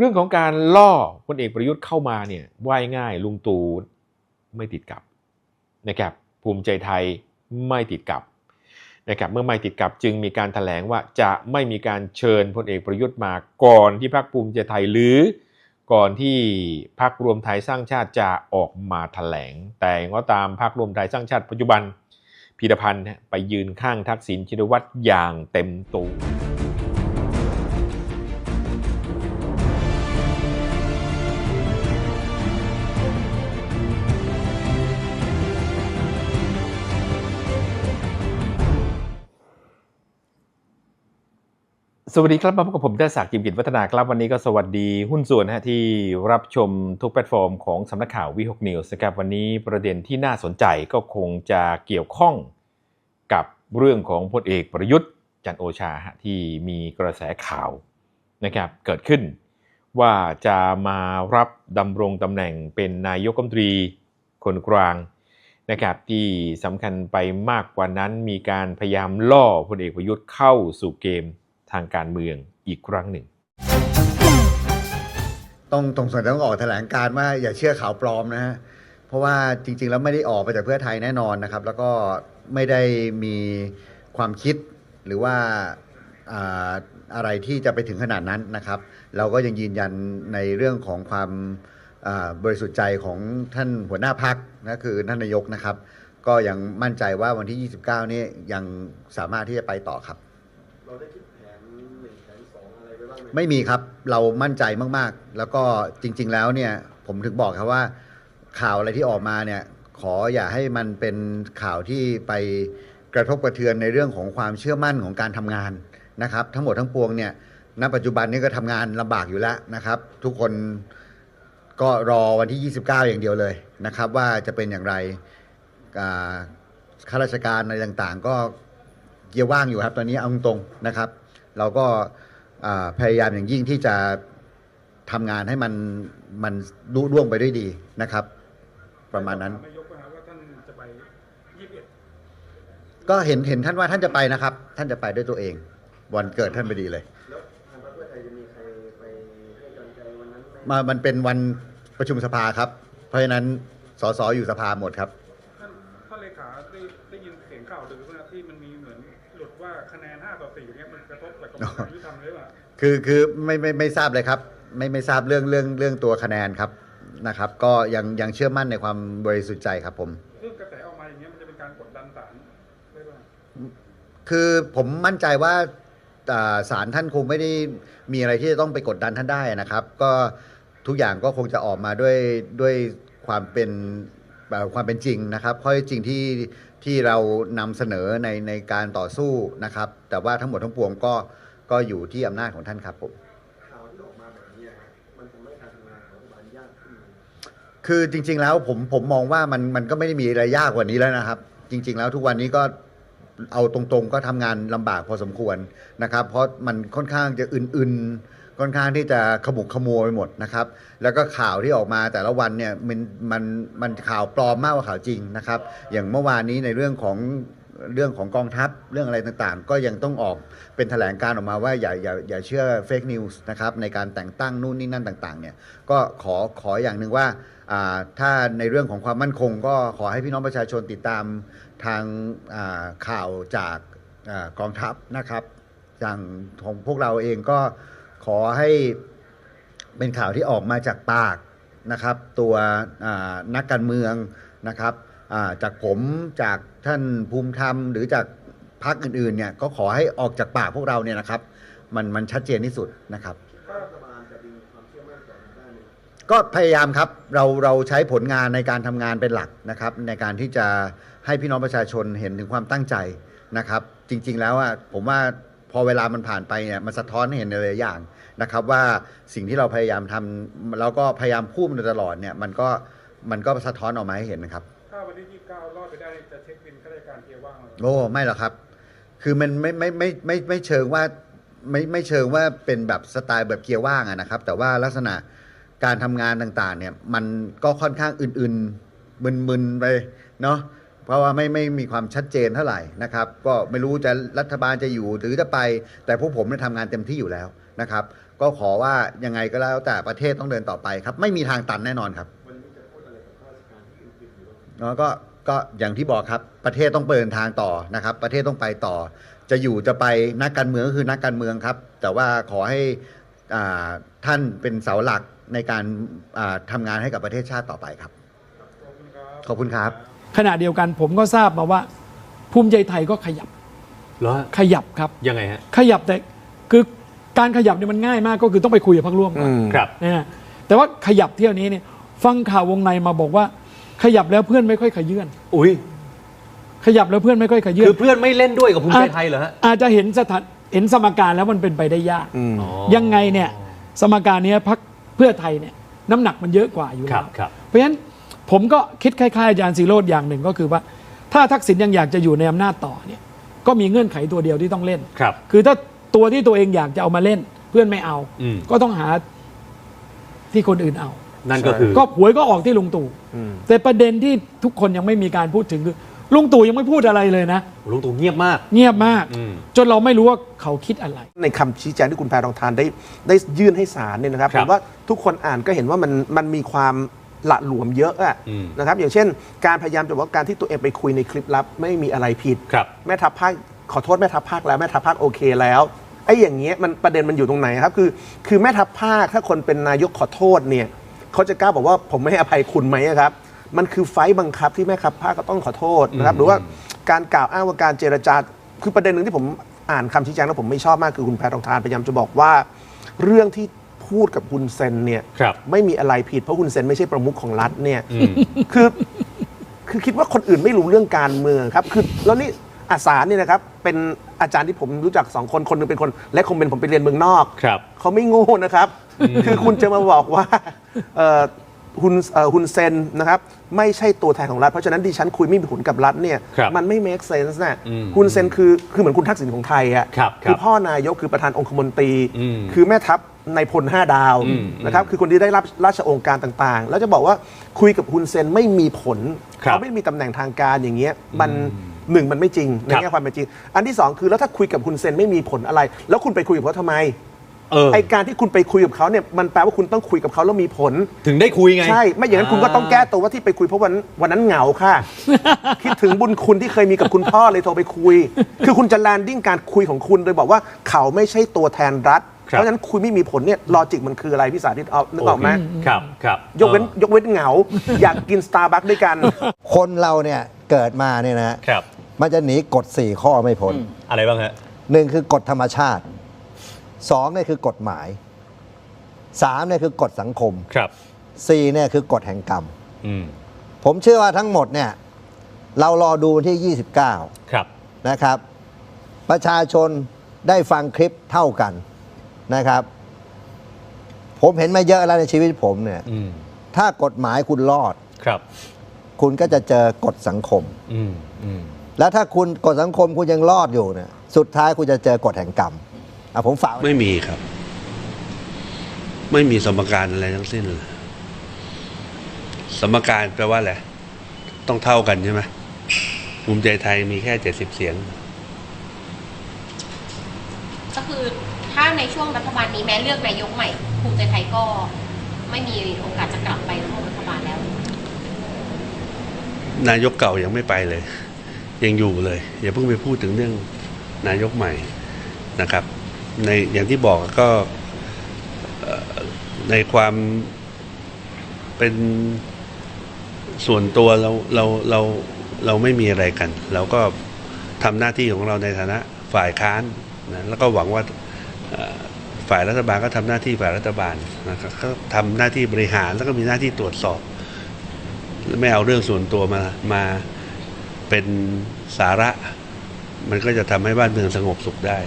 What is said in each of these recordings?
เรื่องของการล่อพลเอกประยุทธ์เข้ามาเนี่ยว่ายง่ายลุงตู่ไม่ติดกับนะครับภูมิใจไทยไม่ติดกับนะครับเมื่อไม่ติดกับจึงมีการถแถลงว่าจะไม่มีการเชิญพลเอกประยุทธ์มาก่อนที่พรรคภูมิใจไทยหรือก่อนที่พรรครวมไทยสร้างชาติจะออกมาถแถลง แต่ก็ตามพรรครวมไทยสร้างชาติปัจจุบันพีรพันธ์ไปยืนข้างทักษิณชินวัตรอย่างเต็มตัว สวัสดีครับมาพบกับผมเทศักดิ์จิมกิจวัฒนาครับวันนี้ก็สวัสดีหุ้นส่วนนะฮะที่รับชมทุกแพลตฟอร์มของสำนักข่าววิหกนิวส์นะครับวันนี้ประเด็นที่น่าสนใจก็คงจะเกี่ยวข้องกับเรื่องของพลเอกประยุทธ์จันโอชาฮะที่มีกระแสข่าวนะครับเกิดขึ้น ว่าจะมารับดำรงตำแหน่งเป็นนายกรัฐมนตรีคนกลางนะครับที่สำคัญไปมากกว่านั้นมีการพยายามล่อพลเอกประยุทธ์เข้าสู่เกม ทางการเมืองอีกครั้งหนึ่ง ต้องตรงส่วนต้องออกแถลงการ์ว่าอย่าเชื่อข่าวปลอมนะฮะเพราะว่าจริง ๆ แล้วไม่ได้ออกไปจากเพื่อไทยแน่นอนนะครับ แล้วก็ไม่ได้มีความคิดหรือว่าอะไรที่จะไปถึงขนาดนั้นนะครับ เราก็ยังยืนยันในเรื่องของความบริสุทธิ์ใจของท่านหัวหน้าพักนะคือท่านนายกนะครับ ก็ยังมั่นใจว่าวันที่ 29 นี้ยังสามารถที่จะไปต่อครับ ไม่มีครับเรามั่นใจมากๆ แล้วก็จริง ๆ แล้วเนี่ยผมถึงบอกครับว่าข่าวอะไรที่ออกมาเนี่ยขออย่าให้มันเป็นข่าวที่ไปกระทบกระเทือนในเรื่องของความเชื่อมั่นของการทำงานนะครับ ทั้งหมดทั้งปวงเนี่ยณปัจจุบันนี้ก็ทำงานลำบากอยู่แล้วนะครับ ทุกคนก็รอวันที่ 29 อย่างเดียวเลยนะครับ ว่าจะเป็นอย่างไรข้าราชการอะไรต่างๆ ก็เกียร์ว่างอยู่ครับ ตอนนี้เอาตรงนะครับ เราก็ พยายามอย่างยิ่งที่จะทำงานให้มันมันรุ่ร่วงไปด้วยดีนะครับ ประมาณนั้นนายกนะครับว่าท่านจะไปยี่สิบเอ็ดก็เห็นเห็นท่านว่าท่านจะไปนะครับ ท่านจะไปด้วยตัวเอง วันเกิดท่านพอดีเลย แล้วทางพรรคเพื่อไทยจะมีใครไปให้กำลังใจวันนั้นไหมมามันเป็นวันประชุมสภาครับ เพราะฉะนั้นสสอยู่สภาหมดครับ ท่านท่านเลขาได้ได้ยินเสียงข่าวหรือว่าที่มันมีเหมือนหลุดว่าคะแนน5ต่อ4เนี่ยมันกระทบกับกระบวนการยุติธ คือคือไม่ไม่ไม่ทราบเลยครับ ไม่ไม่ทราบเรื่องเรื่องเรื่องตัวคะแนนครับนะครับ ก็ยังยังเชื่อมั่นในความบริสุทธิ์ใจครับผม เรื่องกระแสออกมาอย่างเงี้ยมันจะเป็นการกดดันศาลได้ป่ะคือผมมั่นใจว่าอ่าศาลท่านคงไม่ได้มีอะไรที่จะต้องไปกดดันท่านได้นะครับ ก็ทุกอย่างก็คงจะออกมาด้วยด้วยความเป็นเอ่อความเป็นจริงนะครับข้อเท็จจริงที่ที่เรานำเสนอในในการต่อสู้นะครับ แต่ว่าทั้งหมดทั้งปวงก็ ก็อยู่ที่อำนาจของท่านครับผมข่าวที่ออกมาแบบนี้ฮะมันทำให้การทำงานของรัฐบาลยากขึ้นไหมคือจริง ๆ แล้วผมผมมองว่ามันมันก็ไม่ได้มีอะไรยากกว่านี้แล้วนะครับ จริง ๆ แล้วทุกวันนี้ก็เอาตรงๆ ก็ทำงานลำบากพอสมควรนะครับ เพราะมันค่อนข้างจะอื่นๆ ค่อนข้างที่จะขมุกขมัวไปหมดนะครับ แล้วก็ข่าวที่ออกมาแต่ละวันเนี่ยมันมันมันข่าวปลอมมากกว่าข่าวจริงนะครับ อย่างเมื่อวานนี้ในเรื่องของ เรื่องของกองทัพเรื่องอะไรต่างๆ ก็ยังต้องออกเป็นแถลงการออกมาว่าอย่าอย่าอย่าเชื่อเฟกนิวส์นะครับในการแต่งตั้งนู่นนี่นั่นต่างๆเนี่ยก็ขอขออย่างหนึ่งว่าถ้าในเรื่องของความมั่นคง ก็ขอให้พี่น้องประชาชนติดตามทางาข่าวจากอากองทัพนะครับอย่างของพวกเราเองก็ขอให้เป็นข่าวที่ออกมาจากปากนะครับ ตัวนักการเมืองนะครับ จากผมจากท่านภูมิธรรม หรือจากพรรคอื่นๆเนี่ยก็ขอให้ออกจากปากพวกเราเนี่ยนะครับ มันมันชัดเจนที่สุดนะครับถ้ารัฐบาลจะดึงความเชื่อมั่นจากทางด้านนี้ก็พยายามครับเราเราใช้ผลงานในการทำงานเป็นหลักนะครับ ในการที่จะให้พี่น้องประชาชนเห็นถึงความตั้งใจนะครับ จริง ๆ แล้วอะผมว่าพอเวลามันผ่านไปเนี่ยมันสะท้อนให้เห็นในหลายอย่างนะครับ ว่าสิ่งที่เราพยายามทำแล้วก็พยายามพูดมาโดยตลอดเนี่ยมันก็มันก็สะท้อนออกมาให้เห็นนะครับถ้า วันที่29รอดไปได้จะเช็คบินข้าราชการเกียร์ว่างเลยโอ้ไม่หรอกครับ คือมันไม่ไม่ไม่ไม่ไม่เชิงว่าไม่ไม่เชิงว่าเป็นแบบสไตล์แบบเกียร์ว่างอะนะครับ แต่ว่าลักษณะการทำงานต่างๆ เนี่ยมันก็ค่อนข้างอื่นๆมึนๆไปเนาะเพราะว่าไม่ไม่มีความชัดเจนเท่าไหร่นะครับ ก็ไม่รู้จะรัฐบาลจะอยู่หรือจะไป แต่พวกผมเนี่ยทำงานเต็มที่อยู่แล้วนะครับ ก็ขอว่ายังไงก็แล้วแต่ประเทศต้องเดินต่อไปครับ ไม่มีทางตันแน่นอนครับ อื่นๆอยู่บ้างแล้วก็ก็อย่างที่บอกครับประเทศต้องเดินทางต่อนะครับ ประเทศต้องไปต่อ จะอยู่จะไปนักการเมืองก็คือนักการเมืองครับ แต่ว่าขอให้อ่าท่านเป็นเสาหลักในการอ่าทำงานให้กับประเทศชาติต่อไปครับ ขอบคุณครับ ขณะเดียวกันผมก็ทราบมาว่า ภูมิใจไทยก็ขยับเหรอขยับครับยังไงฮะขยับแต่คือการขยับเนี่ยมันง่ายมากก็คือต้องไปคุยกับพรรคร่วมก่อนครับนะฮะแต่ว่าขยับเที่ยวนี้เนี่ยฟังข่าววงในมาบอกว่า ขยับแล้วเพื่อนไม่ค่อยขยื่นอุ้ยขยับแล้วเพื่อนไม่ค่อยขยื่นคือเพื่อนไม่เล่นด้วยกับภูมิใจไทยเหรอฮะอาจจะเห็นสถานเห็นสมการแล้วมันเป็นไปได้ยากอ๋อยังไงเนี่ย สมการเนี้ยพักเพื่อไทยเนี่ยน้ำหนักมันเยอะกว่าอยู่ครัแล้บวครับเพราะฉะนั้นผมก็คิดคล้ายๆอาจารย์สีโรดอย่างหนึ่งก็คือว่า ถ้าทักษิณยังอยากจะอยู่ในอำนาจต่อเนี่ยก็มีเงื่อนไขตัวเดียวที่ต้องเล่นครับ คือถ้าตัวที่ตัวเองอยากจะเอามาเล่น เพื่อนไม่เอาอืมก็ต้องหาที่คนอื่นเอา นั่นก็คือ ก็หวยก็ออกที่ลุงตู่แต่ประเด็นที่ทุกคนยังไม่มีการพูดถึงคือลุงตู่ยังไม่พูดอะไรเลยนะ ลุงตู่เงียบมาก เงียบมาก อืม จนเราไม่รู้ว่าเขาคิดอะไร ในคำชี้แจงที่คุณแพรทองทานได้ได้ยื่นให้ศาลเนี่ยนะครับครัผบมว่าทุกคนอ่านก็เห็นว่ามันมันมีความหละหลวมเยอะอะอืม นะครับ อย่างเช่น การพยายามจะบอกว่าการที่ตัวเองไปคุยในคลิปลับ ไม่มีอะไรผิด ครับ แม่ทัพภาคขอโทษแม่ทัพภาคแล้วแม่ทัพภาคโอเคแล้วไอ้อย่างเงี้ยมันประเด็นมันอยู่ตรงไหนครับคือ คือแม่ทัพภาคถ้าคนเป็นนายกขอโทษเนี่ย เขาจะกล้าบอกว่าผมไม่ให้อภัยคุณไหมอะครับ มันคือไฟต์บังคับที่แม่ทัพภาคก็ต้องขอโทษนะครับ หรือว่าการกล่าวอ้างว่าการเจรจาคือประเด็นหนึ่งที่ผมอ่านคำชี้แจงแล้วผมไม่ชอบมากคือคุณแพทองทานพยายามจะบอกว่า เรื่องที่พูดกับคุณเซนเนี่ยครับไม่มีอะไรผิดเพราะคุณเซนไม่ใช่ประมุขของรัฐเนี่ยอืมคือ คือคิดว่าคนอื่นไม่รู้เรื่องการเมืองครับ คือแล้วนี่อาสาเนี่ยนะครับ เป็นอาจารย์ที่ผมรู้จักสองคน คนหนึงเป็นคน และคงเป็นผมไปเรียนเมืองนอก ครับ เขาไม่โง่นะครับ คือคุณจะมาบอกว่าเอ่อคุณเอ่อคุณเซนนะครับ ไม่ใช่ตัวแทนของรัฐ เพราะฉะนั้นดิฉันคุยไม่มีผลกับรัฐเนี่ยครับมันไม่ make sense นะอืมคุณเซนคือคือเหมือนคุณทักษิณของไทยอะครับครับคือพ่อนายกคือประธานองคมนตรี อืมคือแม่ทัพในพลห้าดาวอืมนะครับคือคนที่ได้รับราชองค์การต่างๆ แล้วจะบอกว่าคุยกับคุณเซนไม่มีผลครับเขาไม่มีตำแหน่งทางการอย่างเงี้ยมันหนึ่งมันไม่จริงในครับ แง่ความเป็นจริง อันที่สองคือแล้วถ้าคุยกับคุณเซนไม่มีผลอะไร แล้วคุณไปคุยกับเขาทำไม เออ ไอการที่คุณไปคุยกับเขาเนี่ยมันแปลว่าคุณต้องคุยกับเขาแล้วมีผล ถึงได้คุยไง ใช่ ไม่อย่างนั้นคุณก็ต้องแก้ตัวว่าที่ไปคุยเพราะวันวันนั้นเหงาค่ะ คิดถึงบุญคุณที่เคยมีกับคุณพ่อเลยโทรไปคุย คือคุณจะแลนดิ้งการคุยของคุณโดยบอกว่าเขาไม่ใช่ตัวแทนรัฐ ครับ เพราะฉะนั้นคุยไม่มีผลเนี่ยลอจิกมันคืออะไรพี่สาธิตเอานึกออกไหมโเคครับครับยกเว้นยกเว้นเหงา อยากกินสตาร์บัคด้วยกัน คนเราเนี่ยเกิดมาเนี่ยนะฮะครับ มันจะหนีกฎ 4 ข้อไม่พ้นอะไรบ้างฮะ หนึ่งคือกฎธรรมชาติ สองเนี่ยคือกฎหมายสามเนี่ยคือกฎสังคมครับสี่เนี่ยคือกฎแห่งกรรม อืมผมเชื่อว่าทั้งหมดเนี่ย เรารอดูวันที่ 29 ครับ นะครับ ประชาชนได้ฟังคลิปเท่ากันนะครับ ผมเห็นมาเยอะแล้วในชีวิตผมเนี่ย อืมถ้ากฎหมายคุณรอด ครับ คุณก็จะเจอกฎสังคม อืมอืมแล้วถ้าคุณกฎสังคมคุณยังรอดอยู่เนี่ยสุดท้ายคุณจะเจอกฎแห่งกรรม อะผมฝากไว้ไม่มีครับ ไม่มีสมการอะไรทั้งสิ้นเลยสมการแปลว่าอะไรต้องเท่ากันใช่ไหมภูมิใจไทยมีแค่เจ็ดสิบเสียง ก็คือถ้าในช่วงรัฐบาลนี้แม้เลือกนายกใหม่ภูมิใจไทยก็ไม่มีโอกาสจะกลับไปร่วมรัฐบาลแล้ว นายกเก่ายังไม่ไปเลย ยังอยู่เลย อย่าเพิ่งไปพูดถึงเรื่องนายกใหม่นะครับ ในอย่างที่บอกก็ในความเป็นส่วนตัวเราเราเราเราไม่มีอะไรกัน เราก็ทำหน้าที่ของเราในฐานะฝ่ายค้านนะแล้วก็หวังว่าฝ่ายรัฐบาลก็ทำหน้าที่ฝ่ายรัฐบาลนะครับก็ทำหน้าที่บริหารแล้วก็มีหน้าที่ตรวจสอบ ไม่เอาเรื่องส่วนตัวมามาเป็นสาระ มันก็จะทำให้บ้านเมืองสงบสุขได้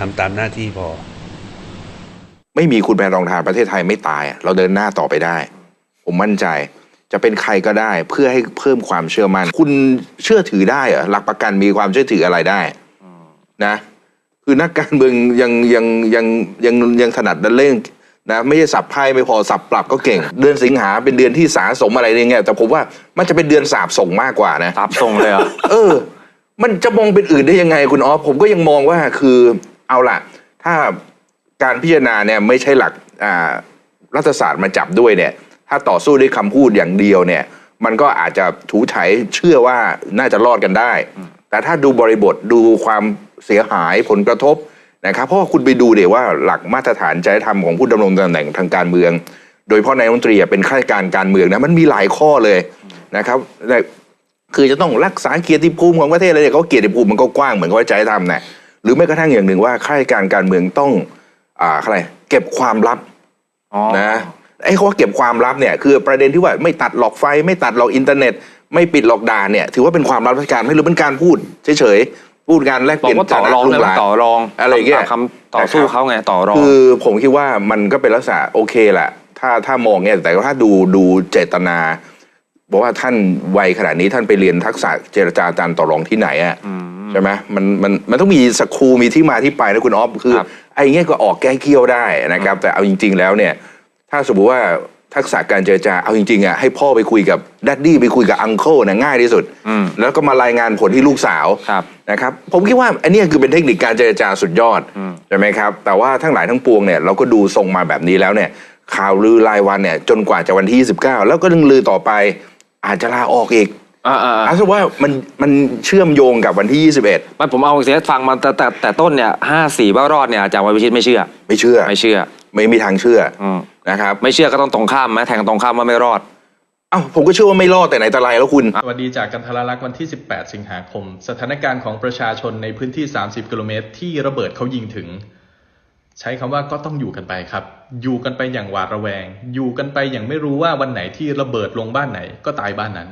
ทำตามหน้าที่พอ ไม่มีคุณแพรรองทานประเทศไทยไม่ตายอะเราเดินหน้าต่อไปได้ ผมมั่นใจจะเป็นใครก็ได้เพื่อให้เพิ่มความเชื่อมั่นคุณเชื่อถือได้เหรอหลักประกันมีความเชื่อถืออะไรได้นะ คือนักการเมืองยังยังยังยังยังถนัดเล่นนะไม่ใช่สับไพ่ไม่พอสับปรับก็เก่ง เดือนสิงหาเป็นเดือนที่สาสมอะไรเนี่ยแต่ผมว่ามันจะเป็นเดือนสาบส่งมากกว่านะสาบส่งเลยเหรอเออ มันจะมองเป็นอื่นได้ยังไงคุณออฟผมก็ยังมองว่าคือ เอาล่ะ ถ้าการพิจารณาเนี่ยไม่ใช่หลักรัฐศาสตร์มาจับด้วยเนี่ย ถ้าต่อสู้ด้วยคำพูดอย่างเดียวเนี่ย มันก็อาจจะถูไถเชื่อว่าน่าจะรอดกันได้ แต่ถ้าดูบริบทดูความเสียหายผลกระทบนะครับเพราะคุณไปดูเดี๋ยวว่าหลักมาตรฐานจริยธรรมของผู้ดำรงตำแหน่งทางการเมือง โดยเฉพาะนายกรัฐมนตรีเป็นข้าราชการการเมืองนะมันมีหลายข้อเลยนะครับคือจะต้องรักษาเกียรติภูมิของประเทศอะไรเนี่ยเขาเกียรติภูมิมันก็กว้างเหมือนกับว่าจริยธรรมนะ หรือแม้กระทั่งอย่างหนึ่งว่าข้าราชการการเมืองต้องอ่าอะไรเก็บความลับนะไอ้คำว่าเก็บความลับเนี่ยคือประเด็นที่ว่าไม่ตัดหลอกไฟ ไม่ตัดหลอกอินเทอร์เน็ต ไม่ปิดหลอกด่านเนี่ยถือว่าเป็นความลับราชการไม่หรือเป็นการพูดเฉยๆพูดการแลกเปบอกลี่ยนว่าต่อรองฐานะลูเลยกหลาน ต่อรองอะไรอย่างเงี้ยคำต่อสู้เขาไงต่อรอง คือผมคิดว่ามันก็เป็นลักษณะโอเคแหละถ้าถ้ามองเนี่ยแต่ว่าถ้าดูดูเจตนา บอกว่าท่านวัยขนาดนี้ท่านไปเรียนทักษะเจรจาการต่อรองที่ไหนอะใช่ไหมมันมันมันต้องมีสกครูมีที่มาที่ไปนะคุณออฟคือครับไอ้เงี้ยก็ออกแก้เกี้ยวได้นะครับ แต่เอาจริง ๆ แล้วเนี่ย ถ้าสมมติว่าทักษะการเจรจาเอาจริงๆอะให้พ่อไปคุยกับดัดดี้ไปคุยกับอังเคิลนะง่ายที่สุดอืมแล้วก็มารายงานผลที่ลูกสาวครับนะครับผมคิดว่าอันเนี้ยคือเป็นเทคนิคการเจรจาสุดยอดอืมใช่ไหมครับ แต่ว่าทั้งหลายทั้งปวงเนี่ยเราก็ดูทรงมาแบบนี้แล้วเนี่ยข่าวลือรายวันเนี่ยจนกว่าจะวันที่ 29 แล้วก็ยังลือต่อไป อาจจะลาออกอีกอ่าอ่าอาสว่ามันมันเชื่อมโยงกับวันที่ 21 ไม่ผมเอาเสียฟังมาแต่แต่แต่ต้นเนี่ยห้าสี่ว่ารอดเนี่ยอาจารย์วัยวิชิตไม่เชื่อ ไม่เชื่อ ไม่เชื่อ ไม่มีทางเชื่ออืมนะครับไม่เชื่อก็ต้องตรงข้ามไหมแทงตรงข้ามว่าไม่รอด เอ้าผมก็เชื่อว่าไม่รอดแต่ไหนแต่ไรแล้วคุณ สวัสดีจากกันทรลักษณ์วันที่ 18 สิงหาคม สถานการณ์ของประชาชนในพื้นที่ 30 กิโลเมตรที่ระเบิดเขายิงถึง ใช้คำว่าก็ต้องอยู่กันไปครับ อยู่กันไปอย่างหวาดระแวง อยู่กันไปอย่างไม่รู้ว่าวันไหนที่ระเบิดลงบ้านไหนก็ตายบ้านนั้น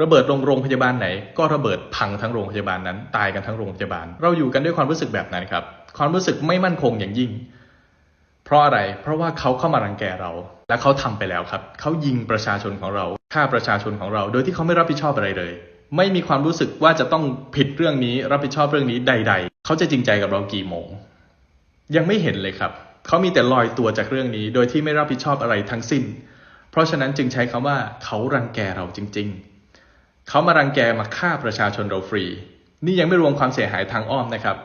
ระเบิดลงโรงพยาบาลไหน ก็ระเบิดพังทั้งโรงพยาบาลนั้น ตายกันทั้งโรงพยาบาล เราอยู่กันด้วยความรู้สึกแบบนั้นครับ ความรู้สึกไม่มั่นคงอย่างยิ่ง เพราะอะไร เพราะว่าเขาเข้ามารังแกเรา และเขาทำไปแล้วครับ เขายิงประชาชนของเราฆ่าประชาชนของเรา โดยที่เขาไม่รับผิดชอบอะไรเลย ไม่มีความรู้สึกว่าจะต้องผิดเรื่องนี้ รับผิดชอบเรื่องนี้ใด ๆ เขาจะจริงใจกับเรากี่โมง ยังไม่เห็นเลยครับ เขามีแต่ลอยตัวจากเรื่องนี้ โดยที่ไม่รับผิดชอบอะไรทั้งสิ้น เพราะฉะนั้นจึงใช้คำว่าเขารังแกเราจริง ๆ เขามารังแกมาฆ่าประชาชนเราฟรี นี่ยังไม่รวมความเสียหายทางอ้อมนะครับ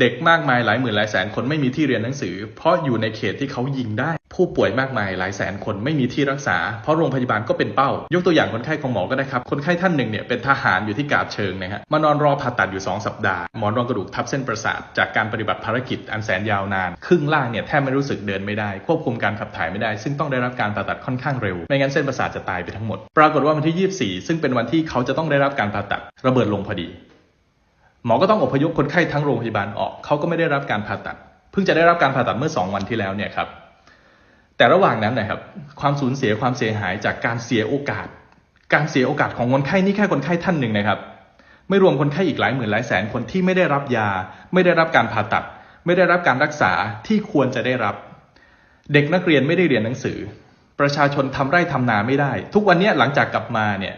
เด็กมากมายหลายหมื่นหลายแสนคนไม่มีที่เรียนหนังสือ เพราะอยู่ในเขตที่เขายิงได้ ผู้ป่วยมากมายหลายแสนคนไม่มีที่รักษา เพราะโรงพยาบาลก็เป็นเป้า ยกตัวอย่างคนไข้ของหมอก็ได้ครับ คนไข้ท่านหนึ่งเนี่ยเป็นทหารอยู่ที่กาบเชิงนะฮะมานอนรอผ่าตัดอยู่ 2 สัปดาห์ หมอนรองกระดูกทับเส้นประสาท จากการปฏิบัติภารกิจอันแสนยาวนาน ครึ่งล่างเนี่ยแทบไม่รู้สึกเดินไม่ได้ ควบคุมการขับถ่ายไม่ได้ ซึ่งต้องได้รับการผ่าตัดค่อนข้างเร็ว ไม่งั้นเส้นประสาทจะตายไปทั้งหมด ปรากฏว่าวันที่ 24 ซึ่งเป็นวันที่เขาจะต้องได้รับการผ่าตัดระเบิดลงพอดี หมอก็ต้องอพยพคนไข้ทั้งโรงพยาบาลออก เขาก็ไม่ได้รับการผ่าตัด เพิ่งจะได้รับการผ่าตัดเมื่อ 2 วันที่แล้วเนี่ยครับ แต่ระหว่างนั้นนะครับ ความสูญเสียความเสียหายจากการเสียโอกาส การเสียโอกาสของคนไข้นี่แค่คนไข้ท่านหนึ่งนะครับ ไม่รวมคนไข้อีกหลายหมื่นหลายแสนคนที่ไม่ได้รับยา ไม่ได้รับการผ่าตัด ไม่ได้รับการรักษาที่ควรจะได้รับ เด็กนักเรียนไม่ได้เรียนหนังสือ ประชาชนทำไร่ทำนาไม่ได้ ทุกวันนี้หลังจากกลับมาเนี่ย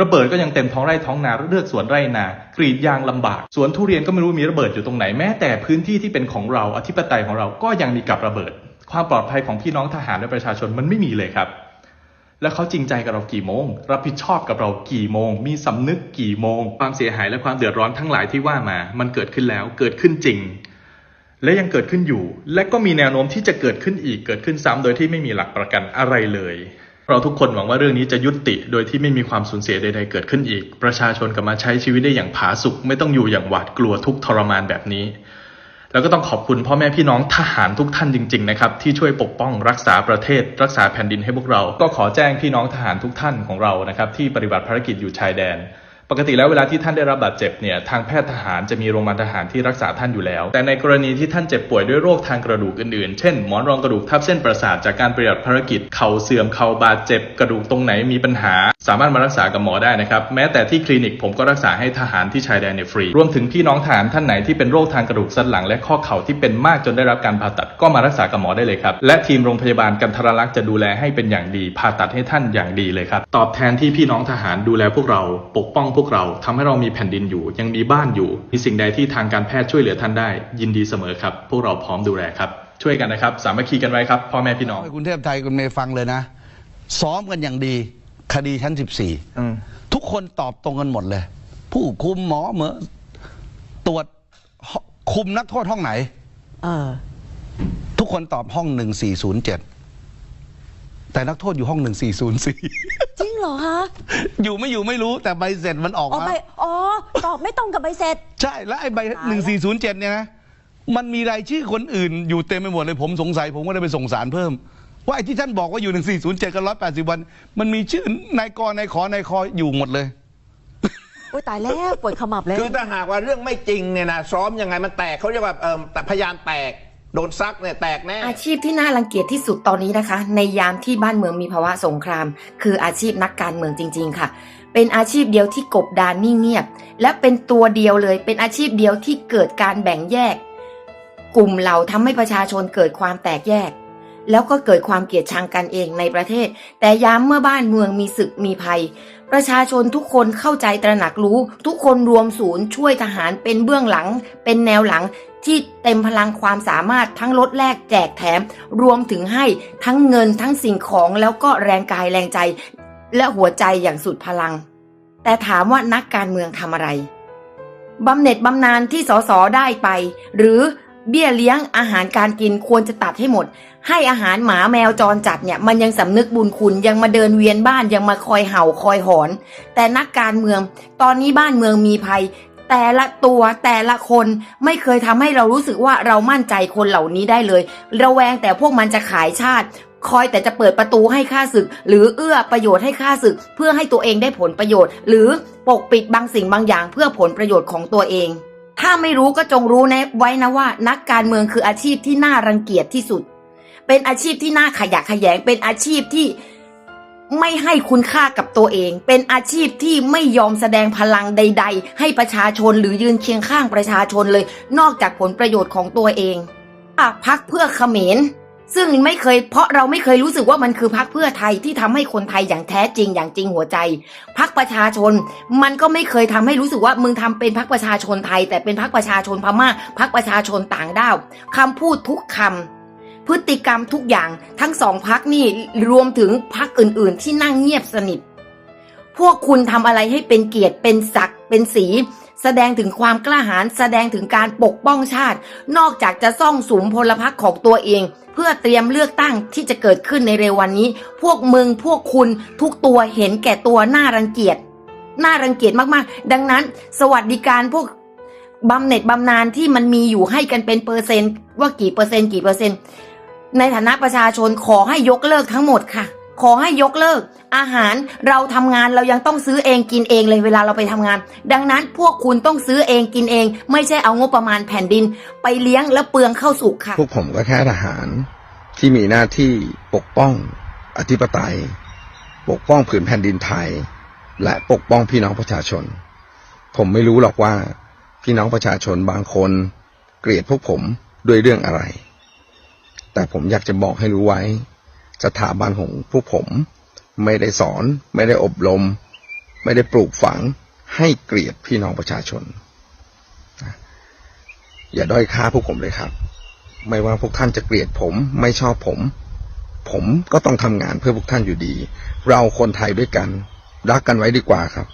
ระเบิดก็ยังเต็มท้องไร่ท้องนาเลือกสวนไร่นากรีดยางลำบากสวนทุเรียนก็ไม่รู้มีระเบิดอยู่ตรงไหนแม้แต่พื้นที่ที่เป็นของเราอธิปไตยของเราก็ยังมีกับระเบิด ความปลอดภัยของพี่น้องทหารและประชาชนมันไม่มีเลยครับ แล้วเขาจริงใจกับเรากี่โมง รับผิดชอบกับเรากี่โมง มีสำนึกกี่โมง ความเสียหายและความเดือดร้อนทั้งหลายที่ว่ามา มันเกิดขึ้นแล้วเกิดขึ้นจริง และยังเกิดขึ้นอยู่ และก็มีแนวโน้มที่จะเกิดขึ้นอีกเกิดขึ้นซ้ำโดยที่ไม่มีหลักประกันอะไรเลย เราทุกคนหวังว่าเรื่องนี้จะยุติ โดยที่ไม่มีความสูญเสียใดๆเกิดขึ้นอีก ประชาชนกลับมาใช้ชีวิตได้อย่างผาสุกไม่ต้องอยู่อย่างหวาดกลัวทุกทรมานแบบนี้ แล้วก็ต้องขอบคุณพ่อแม่พี่น้องทหารทุกท่านจริง ๆ นะครับ ที่ช่วยปกป้องรักษาประเทศ รักษาแผ่นดินให้พวกเรา ก็ขอแจ้งพี่น้องทหารทุกท่านของเรานะครับที่ปฏิบัติภารกิจอยู่ชายแดน ปกติแล้วเวลาที่ท่านได้รับบาดเจ็บเนี่ยทางแพทย์ทหารจะมีโรงพยาบาลทหารที่รักษาท่านอยู่แล้ว แต่ในกรณีที่ท่านเจ็บป่วยด้วยโรคทางกระดูกอื่นๆ เช่นหมอนรองกระดูกทับเส้นประสาทจากการปฏิบัติภารกิจเข่าเสื่อมเข่าบาดเจ็บกระดูกตรงไหนมีปัญหา สามารถมารักษากับหมอได้นะครับแม้แต่ที่คลินิกผมก็รักษาให้ทหารที่ชายแดนเนี่ยฟรี รวมถึงพี่น้องทหารท่านไหนที่เป็นโรคทางกระดูกสันหลัง และข้อเข่าที่เป็นมากจนได้รับการผ่าตัดก็มารักษากับหมอได้เลยครับและทีมโรงพยาบาลกันทรลักษณ์จะดูแลให้เป็นอย่างดีผ่าตัดให้ท่านอย่างดีเลยครับตอบแทนที่พี่น้องทหารดูแลพวกเราปกป้องพวกเราทำให้เรามีแผ่นดินอยู่ ยังมีบ้านอยู่ มีสิ่งใดที่ทางการแพทย์ช่วยเหลือท่านได้ ยินดีเสมอครับ พวกเราพร้อมดูแลครับ ช่วยกันนะครับ สามัคคีกันไว้ครับ พ่อแม่พี่น้องให้คุณเทพไทยคุณเมย์ฟังเลยนะ ซ้อมกันอย่างดี คดีชั้น 14 ทุกคนตอบตรงกันหมดเลย ผู้คุมหมอเหมือตรวจคุมนักโทษห้องไหนเออทุกคนตอบห้อง 1407 แต่นักโทษอยู่ห้อง 1404 จริงเหรอคะอยู่ไม่อยู่ไม่รู้แต่ใบเสร็จมันออกอ๋อมา ใบอ๋อตอบไม่ตรงกับใบเสร็จ ใช่ แล้วไอ้ใบ ตายแล้ว 1407 เนี่ยนะ มันมีรายชื่อคนอื่นอยู่เต็มไปหมดเลยผมสงสัยผมก็เลยไปส่งสารเพิ่ม ว่าไอ้ที่ท่านบอกว่าอยู่ 1407 กับ180 วัน มันมีชื่อนายกนายขอนายคออยู่หมดเลยโอ้ยตายแล้วปวดขมับเลย คือถ้าหากว่าเรื่องไม่จริงเนี่ยนะซ้อมยังไงมันแตกเขาเรียกว่าเออแต่พยานแตก โดนซักเนี่ยแตกแน่ อาชีพที่น่ารังเกียจที่สุดตอนนี้นะคะ ในยามที่บ้านเมืองมีภาวะสงคราม คืออาชีพนักการเมืองจริง ๆ ค่ะ เป็นอาชีพเดียวที่กบดานนิ่งเงียบ และเป็นตัวเดียวเลย เป็นอาชีพเดียวที่เกิดการแบ่งแยก กลุ่มเราทำให้ประชาชนเกิดความแตกแยก แล้วก็เกิดความเกลียดชังกันเองในประเทศ แต่ยามเมื่อบ้านเมืองมีศึกมีภัย ประชาชนทุกคนเข้าใจตระหนักรู้ ทุกคนรวมศูนย์ช่วยทหารเป็นเบื้องหลัง เป็นแนวหลังที่เต็มพลังความสามารถทั้งลดแลกแจกแถม รวมถึงให้ทั้งเงินทั้งสิ่งของแล้วก็แรงกายแรงใจ และหัวใจอย่างสุดพลัง แต่ถามว่านักการเมืองทำอะไรบำเหน็จบำนาญที่สสได้ไป หรือเบี้ยเลี้ยงอาหารการกินควรจะตัดให้หมด ให้อาหารหมาแมวจรจัดเนี่ยมันยังสำนึกบุญคุณยังมาเดินเวียนบ้านยังมาคอยเห่าคอยหอน แต่นักการเมือง ตอนนี้บ้านเมืองมีภัย แต่ละตัวแต่ละคนไม่เคยทำให้เรารู้สึกว่าเรามั่นใจคนเหล่านี้ได้เลย ระแวงแต่พวกมันจะขายชาติ คอยแต่จะเปิดประตูให้ข้าศึก หรือเอื้อประโยชน์ให้ข้าศึก เพื่อให้ตัวเองได้ผลประโยชน์ หรือปกปิดบางสิ่งบางอย่าง เพื่อผลประโยชน์ของตัวเองถ้าไม่รู้ก็จงรู้นะไว้นะว่า นักการเมืองคืออาชีพที่น่ารังเกียจที่สุด เป็นอาชีพที่น่าขยะแขยง เป็นอาชีพที่ไม่ให้คุณค่ากับตัวเอง เป็นอาชีพที่ไม่ยอมแสดงพลังใด ๆ ให้ประชาชนหรือยืนเคียงข้างประชาชนเลย นอกจากผลประโยชน์ของตัวเองพักเพื่อเขมรซึ่งไม่เคยเพราะเราไม่เคยรู้สึกว่ามันคือพักเพื่อไทยที่ทำให้คนไทยอย่างแท้จริงอย่างจริงหัวใจ พักประชาชน มันก็ไม่เคยทำให้รู้สึกว่ามึงทำเป็นพักประชาชนไทย แต่เป็นพักประชาชนพม่าพักประชาชนต่างด้าวคำพูดทุกคำ พฤติกรรมทุกอย่างทั้งสองพักนี่รวมถึงพักอื่น ๆ ที่นั่งเงียบสนิท พวกคุณทำอะไรให้เป็นเกียรติเป็นศักดิ์เป็นสี แสดงถึงความกล้าหาญแสดงถึงการปกป้องชาติ นอกจากจะซ่องสุมพลพรรคของตัวเอง เพื่อเตรียมเลือกตั้งที่จะเกิดขึ้นในเร็ววันนี้ พวกมึงพวกคุณทุกตัวเห็นแก่ตัวน่ารังเกียจน่ารังเกียจมากๆ ดังนั้น สวัสดิการพวกบำเหน็จบำนาญที่มันมีอยู่ให้กันเป็นเปอร์เซนต์ว่ากี่เปอร์เซนต์กี่เปอร์เซนต์ ในฐานะประชาชนขอให้ยกเลิกทั้งหมดค่ะ ขอให้ยกเลิก อาหารเราทำงานเรายังต้องซื้อเองกินเองเลยเวลาเราไปทำงาน ดังนั้นพวกคุณต้องซื้อเองกินเอง ไม่ใช่เอางบประมาณแผ่นดิน ไปเลี้ยงและเปลืองเข้าสุกค่ะ พวกผมก็แค่ทหารที่มีหน้าที่ปกป้องอธิปไตย ปกป้องผืนแผ่นดินไทย และปกป้องพี่น้องประชาชน ผมไม่รู้หรอกว่าพี่น้องประชาชนบางคน เกลียดพวกผมด้วยเรื่องอะไร แต่ผมอยากจะบอกให้รู้ไว้ สถาบันของพวกผม ไม่ได้สอน ไม่ได้อบรม ไม่ได้ปลูกฝังให้เกลียดพี่น้องประชาชน อย่าด้อยค่าพวกผมเลยครับ ไม่ว่าพวกท่านจะเกลียดผมไม่ชอบผม ผมก็ต้องทำงานเพื่อพวกท่านอยู่ดี เราคนไทยด้วยกัน รักกันไว้ดีกว่าครับ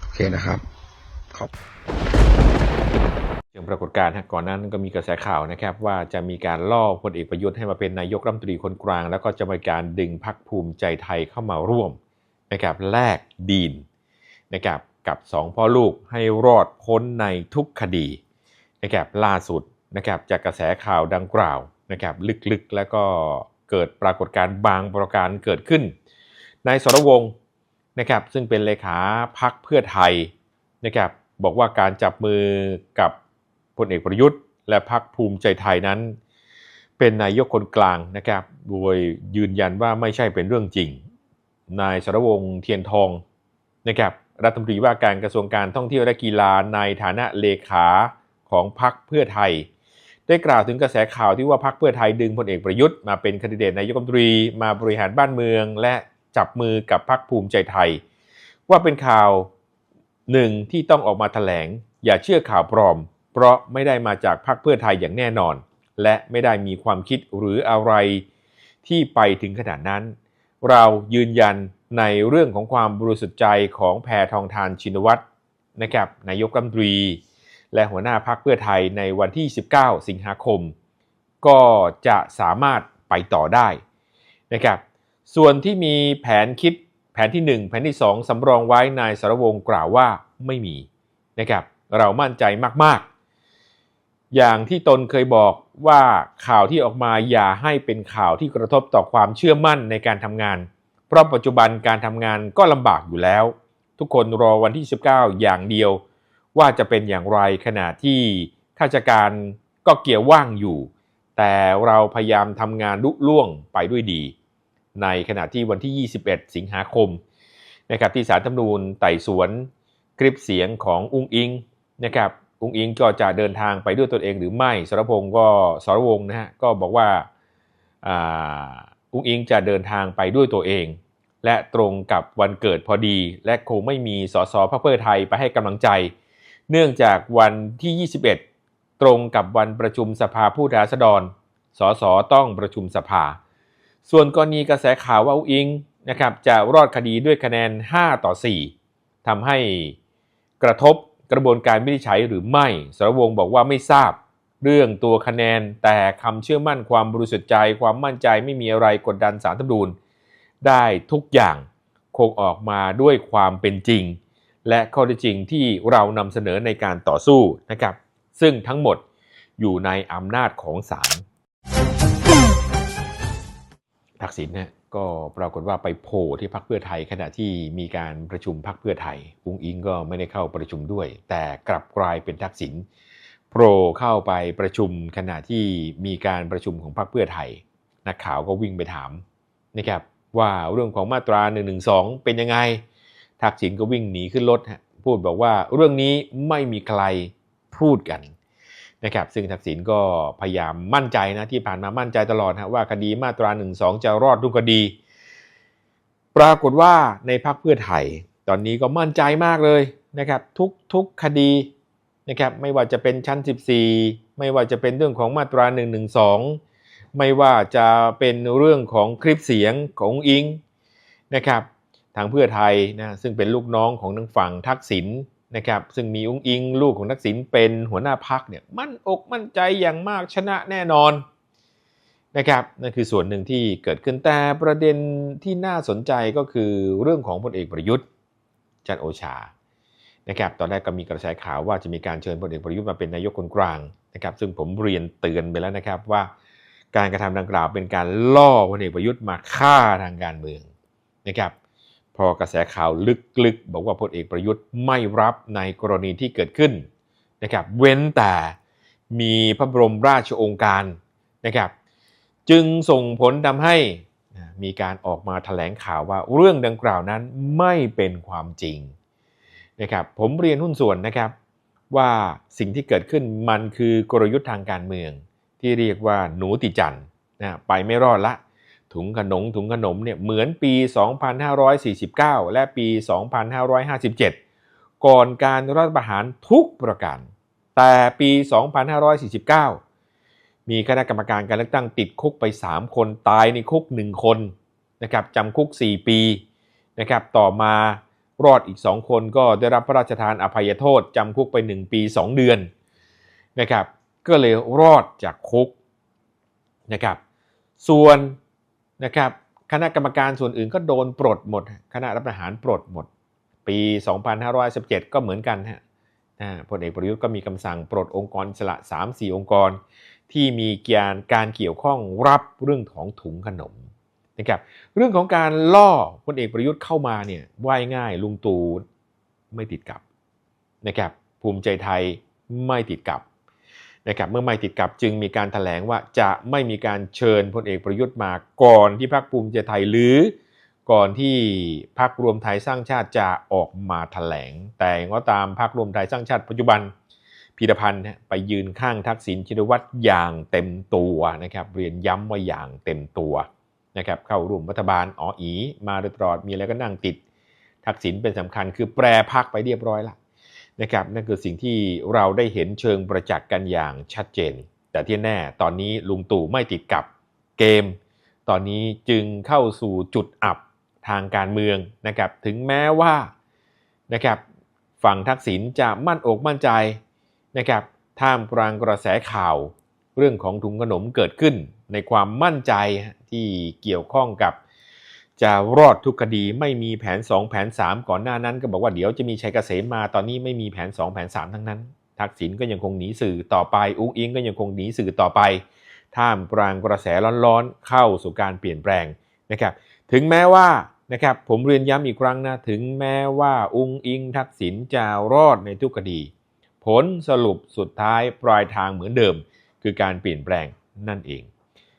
โอเคนะครับขอบ เชิงปรากฏการณ์ก่อนนานั้นก็มีกระแสข่าวนะครับ ว่าจะมีการล่อพลเอกประยุทธ์ให้มาเป็นนายกรัฐมนตรีคนกลาง แล้วก็จะมีการดึงพักภูมิใจไทยเข้ามาร่วมนะครับแลกดีนนะครับกับสองพ่อลูกให้รอดพ้นในทุกคดีนะครับล่าสุดนะครับจากกระแสข่าวดังกล่าวนะครับลึกๆ แล้วก็เกิดปรากฏการณ์บางประการเกิดขึ้นนายสรวงศ์นะครับซึ่งเป็นเลขาพักเพื่อไทยนะครับบอกว่าการจับมือกับ พลเอกประยุทธ์ และพักภูมิใจไทยนั้น เป็นนายกคนกลางนะครับ โดยยืนยันว่าไม่ใช่เป็นเรื่องจริง นายสรวงศ์เทียนทองนะครับรัฐมนตรีว่าการกระทรวงการท่องเที่ยวและกีฬาในฐานะเลขาของพรรคเพื่อไทย ได้กล่าวถึงกระแสข่าวที่ว่าพรรคเพื่อไทยดึงพลเอกประยุทธ์มาเป็นคนดิเดตนายกรัฐมนตรีมาบริหารบ้านเมือง และจับมือกับพรรคภูมิใจไทย ว่าเป็นข่าวหนึ่งที่ต้องออกมาแถลง อย่าเชื่อข่าวปลอม เพราะไม่ได้มาจากพรรคเพื่อไทยอย่างแน่นอน และไม่ได้มีความคิดหรืออะไรที่ไปถึงขนาดนั้น เรายืนยันในเรื่องของความบริสุทธิ์ใจของแพทองทานชินวัตรนะครับนายกรัฐมนตรี และหัวหน้าพรรคเพื่อไทยในวันที่ 19 สิงหาคม ก็จะสามารถไปต่อได้นะครับส่วนที่มีแผนคิดแผนที่ 1 แผนที่ 2 สำรองไว้นายสรวงกล่าวว่าไม่มีนะครับเรามั่นใจมากๆ อย่างที่ตนเคยบอกว่าข่าวที่ออกมาอย่าให้เป็นข่าวที่กระทบต่อความเชื่อมั่นในการทำงาน เพราะปัจจุบันการทำงานก็ลำบากอยู่แล้ว ทุกคนรอวันที่ 19 อย่างเดียว ว่าจะเป็นอย่างไรขณะที่ข้าราชการก็เกี่ยวว่างอยู่ แต่เราพยายามทำงานลุล่วงไปด้วยดี ในขณะที่วันที่ 21 สิงหาคมนะครับที่ศาลธรรมนูญไต่สวนคลิปเสียงของอุ้งอิงนะครับ อุ้งอิงก็จะเดินทางไปด้วยตนเองหรือไม่สรพงศ์ก็สรวงนะฮะก็บอกว่าอ่าอุ้งอิงจะเดินทางไปด้วยตัวเอง และตรงกับวันเกิดพอดี และคงไม่มีสสพรรคเพื่อไทยไปให้กำลังใจ เนื่องจากวันที่ 21 ตรงกับวันประชุมสภาผู้แทนราษฎรสสต้องประชุมสภา ส่วนกรณีกระแสข่าวว่าอุ้งอิงนะครับจะรอดคดีด้วยคะแนน 5 ต่อ 4ทำให้กระทบ กระบวนการวินิจฉัยหรือไม่สรวงบอกว่าไม่ทราบ เรื่องตัวคะแนนแต่คำเชื่อมั่นความบริสุทธิ์ใจ ความมั่นใจไม่มีอะไรกดดันสารธรรมนูญได้ทุกอย่างคงออกมาด้วยความเป็นจริง และข้อเท็จจริงที่เรานำเสนอในการต่อสู้นะครับ ซึ่งทั้งหมดอยู่ในอำนาจของศาลทักษิณเนี่ย ก็ปรากฏว่าไปโผล่ที่พักเพื่อไทย ขณะที่มีการประชุมพักเพื่อไทยอุ้งอิงก็ไม่ได้เข้าประชุมด้วย แต่กลับกลายเป็นทักษิณโผล่เข้าไปประชุมขณะที่มีการประชุมของพักเพื่อไทย นักข่าวก็วิ่งไปถามนะครับว่าเรื่องของมาตรา1นึเป็นยังไง ทักษิณก็วิ่งหนีขึ้นรถพูดบอกว่าเรื่องนี้ไม่มีใครพูดกัน นะครับซึ่งทักษิณก็พยายามมั่นใจนะที่ผ่านมามั่นใจตลอดฮะว่าคดีมาตรา1นึจะรอดทุกคดี ปรากฏว่าในพักเพื่อไทย ตอนนี้ก็มั่นใจมากเลยนะครับทุกทุกคดีนะครับไม่ว่าจะเป็นชั้น 14 ไม่ว่าจะเป็นเรื่องของมาตรา1นึไม่ว่าจะเป็นเรื่องของคลิปเสียงของอิงนะครับทางเพื่อไทยนะซึ่งเป็นลูกน้องของทางฝั่งทักษิณ นะครับซึ่งมีอุ้งอิงลูกของทักษิณเป็นหัวหน้าพักเนี่ยมั่นอกมั่นใจอย่างมากชนะแน่นอนนะครับนั่นคือส่วนหนึ่งที่เกิดขึ้นแต่ประเด็นที่น่าสนใจก็คือเรื่องของพลเอกประยุทธ์จันโอชานะครับตอนแรกก็มีกระแสข่าวว่าจะมีการเชิญพลเอกประยุทธ์มาเป็นนายกคนกลางนะครับซึ่งผมเรียนเตือนไปแล้วนะครับว่าการกระทำดังกล่าวเป็นการล่อพลเอกประยุทธ์มาฆ่าทางการเมืองนะครับ พอกระแสข่าวลึกๆ บอกว่าพลเอกประยุทธ์ไม่รับในกรณีที่เกิดขึ้นนะครับเว้นแต่มีพระบรมราชโองการนะครับจึงส่งผลทำให้มีการออกมาแถลงข่าวว่าเรื่องดังกล่าวนั้นไม่เป็นความจริงนะครับผมเรียนหุ้นส่วนนะครับว่าสิ่งที่เกิดขึ้นมันคือกลยุทธ์ทางการเมือง ที่เรียกว่าหนูติจันนะไปไม่รอดละ ถุงขนมถุงขนมเนี่ยเหมือนปี 2549 และปี 2557 ก่อนการรัฐประหารทุกประการ แต่ปี 2549 มีคณะกรรมการการเลือกตั้งติดคุกไป 3 คนตายในคุก 1 คนนะครับจำคุก 4 ปีนะครับต่อมารอดอีก 2 คนก็ได้รับพระราชทานอภัยโทษจำคุกไป 1 ปี 2 เดือนนะครับก็เลยรอดจากคุกนะครับส่วน นะครับคณะกรรมการส่วนอื่นก็โดนปลดหมด คณะรัฐประหารปลดหมด ปี 2517 ก็เหมือนกันฮะพลเอกประยุทธ์ก็มีคำสั่งปลดองค์กรสระ3-4 องค์กร ที่มีเการการเกี่ยวข้องรับเรื่องของถุงขนมนะครับเรื่องของการล่อพลเอกประยุทธ์เข้ามาเนี่ยว่ายง่ายลุงตู่ไม่ติดกับนะครับภูมิใจไทยไม่ติดกับ นะครับเมื่อไม่ติดกับจึงมีการถแถลงว่าจะไม่มีการเชิญพลเอกประยุทธ์มาก่อนที่พรรคภูมิใจไทยหรือ ก่อนที่พรรครวมไทยสร้างชาติจะออกมาถแถลง แต่ก็ตามพรรครวมไทยสร้างชาติปัจจุบันพีรพันธ์ไปยืนข้างทักษิณชินวัตรอย่างเต็มตัวนะครับเรียนย้ำว่าอย่างเต็มตัวนะครับเข้าร่วมรัฐบาลอ๋ออีมาโดยตลอดมีอะไรก็นั่งติด ทักษิณเป็นสำคัญคือแปรพักไปเรียบร้อยละ นะครับนั่นคือสิ่งที่เราได้เห็นเชิงประจักษ์กันอย่างชัดเจน แต่ที่แน่ตอนนี้ลุงตู่ไม่ติดกับเกม ตอนนี้จึงเข้าสู่จุดอับทางการเมืองนะครับถึงแม้ว่านะครับฝั่งทักษิณจะมั่นอกมั่นใจนะครับท่ามกลางกระแสข่าว เรื่องของถุงขนมเกิดขึ้น ในความมั่นใจที่เกี่ยวข้องกับ จะรอดทุกคดีไม่มีแผน 2 แผน 3 ก่อนหน้านั้นก็บอกว่าเดี๋ยวจะมีชัยเกษมมาตอนนี้ไม่มีแผน 2 แผน 3 ทั้งนั้น ทักษิณก็ยังคงหนีสื่อต่อไป อุ้งอิงก็ยังคงหนีสื่อต่อไป ท่ามกลางกระแสร้อนๆ เข้าสู่การเปลี่ยนแปลงนะครับถึงแม้ว่านะครับผมเรียนย้ำอีกครั้งนะถึงแม้ว่าอุ้งอิงทักษิณจะรอดในทุกคดี ผลสรุปสุดท้ายปลายทางเหมือนเดิม คือการเปลี่ยนแปลงนั่นเอง